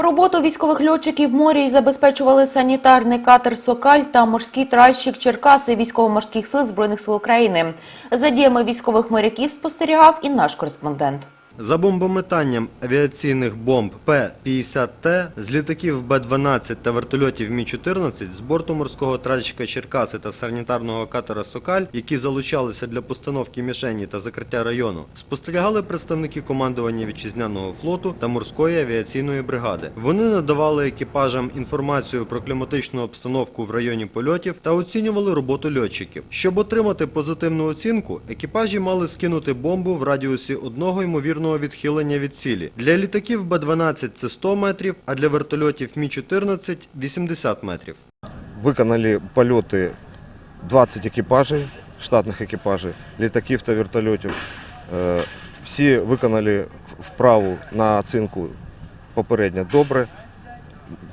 Роботу військових льотчиків морі забезпечували санітарний катер «Сокаль» та морський тральщик «Черкаси» військово-морських сил Збройних сил України. За діями військових моряків спостерігав і наш кореспондент. За бомбометанням авіаційних бомб П-50Т з літаків Б-12 та вертольотів Мі-14 з борту морського тральщика Черкаси та санітарного катера «Сокаль», які залучалися для постановки мішені та закриття району, спостерігали представники командування вітчизняного флоту та морської авіаційної бригади. Вони надавали екіпажам інформацію про кліматичну обстановку в районі польотів та оцінювали роботу льотчиків. Щоб отримати позитивну оцінку, екіпажі мали скинути бомбу в радіусі одного ймовірного відхилення від цілі. Для літаків Б-12 це 100 метрів, а для вертольотів Мі-14 – 80 метрів. Виконали польоти 20 екіпажей, штатних екіпажей, літаків та вертольотів. Е, Всі виконали вправу на оцінку попередньо добре.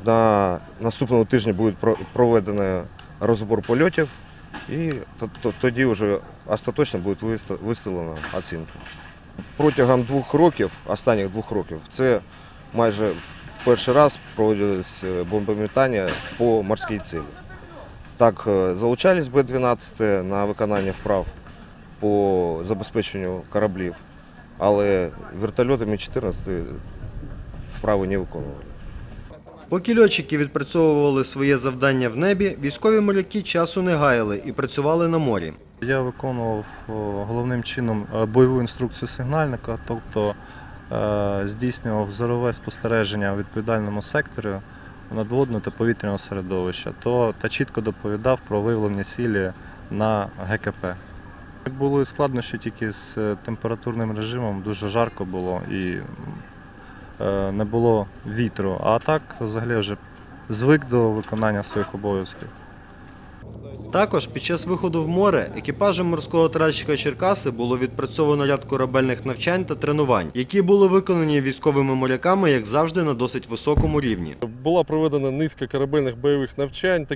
На наступному тижні буде про- проведено розбор польотів і то- то- тоді вже остаточно буде виставлена оцінка. Протягом двох років, останніх двох років, це майже перший раз проводилось е, бомбометання по морській цілі. Так, е, залучались Б-12 на виконання вправ по забезпеченню кораблів, але вертольоти Мі-14 вправи не виконували. Поки льотчики відпрацьовували своє завдання в небі, військові моряки часу не гаяли і працювали на морі. Я виконував головним чином е, бойову інструкцію сигнальника, тобто е, здійснював зорове спостереження у відповідальному секторі надводного та повітряного середовища, то та чітко доповідав про виявлені цілі на ГКП. Були складнощі тільки з е, температурним режимом, дуже жарко було і е, не було вітру. А так взагалі вже звик до виконання своїх обов'язків. Також під час виходу в море екіпажем морського тральщика Черкаси було відпрацьовано ряд корабельних навчань та тренувань, які були виконані військовими моряками, як завжди, на досить високому рівні. Була проведена низка корабельних бойових навчань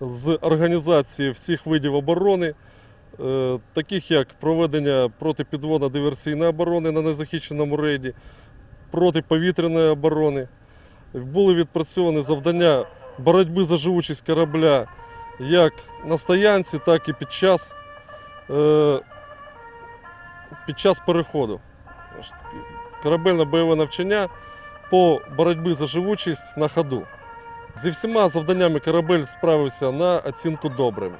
з організації всіх видів оборони, е, таких як проведення протипідводно-диверсійної оборони на незахищеному рейді, протиповітряної оборони. Були відпрацьовані завдання боротьби за живучість корабля як на стоянці, так і під час, е, під час переходу. Корабельне бойове навчання по боротьбі за живучість на ходу. Зі всіма завданнями корабель справився на оцінку добрим.